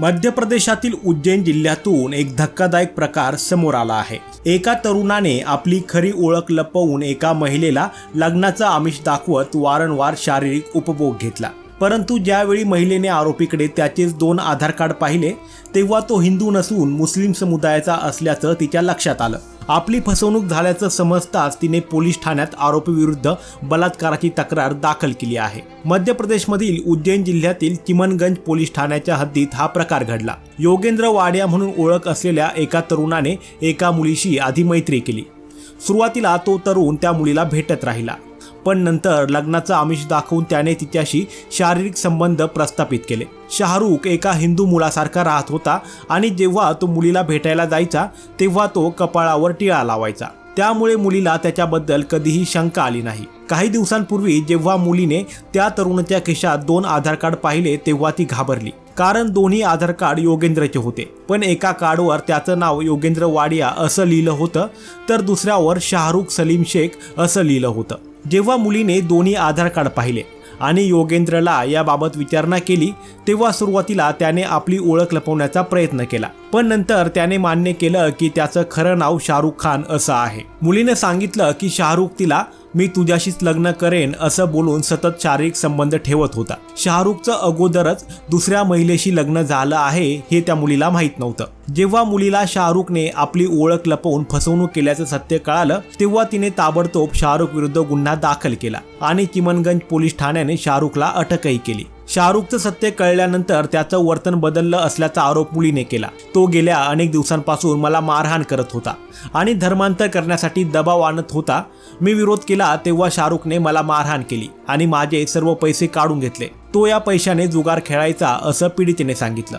मध्य प्रदेशातील उज्जैन जिल्ह्यातून एक धक्कादायक प्रकार समोर आला आहे. एका तरुणाने आपली खरी ओळख लपवून एका महिलेला लग्नाचं आमिष दाखवत वारंवार शारीरिक उपभोग घेतला. परंतु ज्यावेळी महिलेने आरोपीकडे त्याचेच दोन आधार कार्ड पाहिले तेव्हा तो हिंदू नसून मुस्लिम समुदायाचा असल्याचं तिच्या लक्षात आलं. आपली फसवणूक झाल्याचं समजताच तिने पोलीस ठाण्यात आरोपीविरुद्ध बलात्काराची तक्रार दाखल केली आहे. मध्य प्रदेशमधील उज्जैन जिल्ह्यातील चिमनगंज पोलीस ठाण्याच्या हद्दीत हा प्रकार घडला. योगेंद्र वाड्या म्हणून ओळख असलेल्या एका तरुणाने एका मुलीशी आधी मैत्री केली. सुरुवातीला तो तरुण त्या मुलीला भेटत राहिला. पण नंतर लग्नाचं आमिष दाखवून त्याने तिच्याशी शारीरिक संबंध प्रस्थापित केले. शाहरुख एका हिंदू मुलासारखा राहत होता आणि जेव्हा तो मुलीला भेटायला जायचा तेव्हा तो कपाळावर टिळा लावायचा. त्यामुळे मुलीला त्याच्याबद्दल कधीही शंका आली नाही. काही दिवसांपूर्वी जेव्हा मुलीने त्या तरुणाच्या खिशात दोन आधार कार्ड पाहिले तेव्हा ती घाबरली. कारण दोन्ही आधार कार्ड योगेंद्रचे होते. पण एका कार्डवर त्याचं नाव योगेंद्र वाडिया असं लिहिलं होतं तर दुसऱ्यावर शाहरुख सलीम शेख असं लिहिलं होतं. जेव्हा मुलीने दोन्ही आधार कार्ड पाहिले आणि योगेंद्रला याबाबत विचारणा केली तेव्हा सुरुवातीला त्याने आपली ओळख लपवण्याचा प्रयत्न केला. पण नंतर त्याने मान्य केलं की त्याचं खरं नाव शाहरुख खान असं आहे. मुलीने सांगितलं की शाहरुख तिला मी तुझ्याशीच लग्न करेन असं बोलून सतत शारीरिक संबंध ठेवत होता. शाहरुखचं अगोदरच दुसऱ्या महिलेशी लग्न झालं आहे हे त्या मुलीला माहीत नव्हतं. जेव्हा मुलीला शाहरुखने आपली ओळख लपवून फसवणूक केल्याचं सत्य कळालं तेव्हा तिने ताबडतोब शाहरुख विरुद्ध गुन्हा दाखल केला आणि चिमनगंज पोलीस ठाण्याने शाहरुखला अटकही केली. शाहरुखचं सत्य कळल्यानंतर त्याचं वर्तन बदललं असल्याचा आरोप मुलीने केला. तो गेल्या अनेक दिवसांपासून मला मारहाण करत होता आणि धर्मांतर करण्यासाठी दबाव आणत होता. मी विरोध केला तेव्हा शाहरुखने मला मारहाण केली आणि माझे सर्व पैसे काढून घेतले. तो या पैशाने जुगार खेळायचा असं पीडितेने सांगितलं.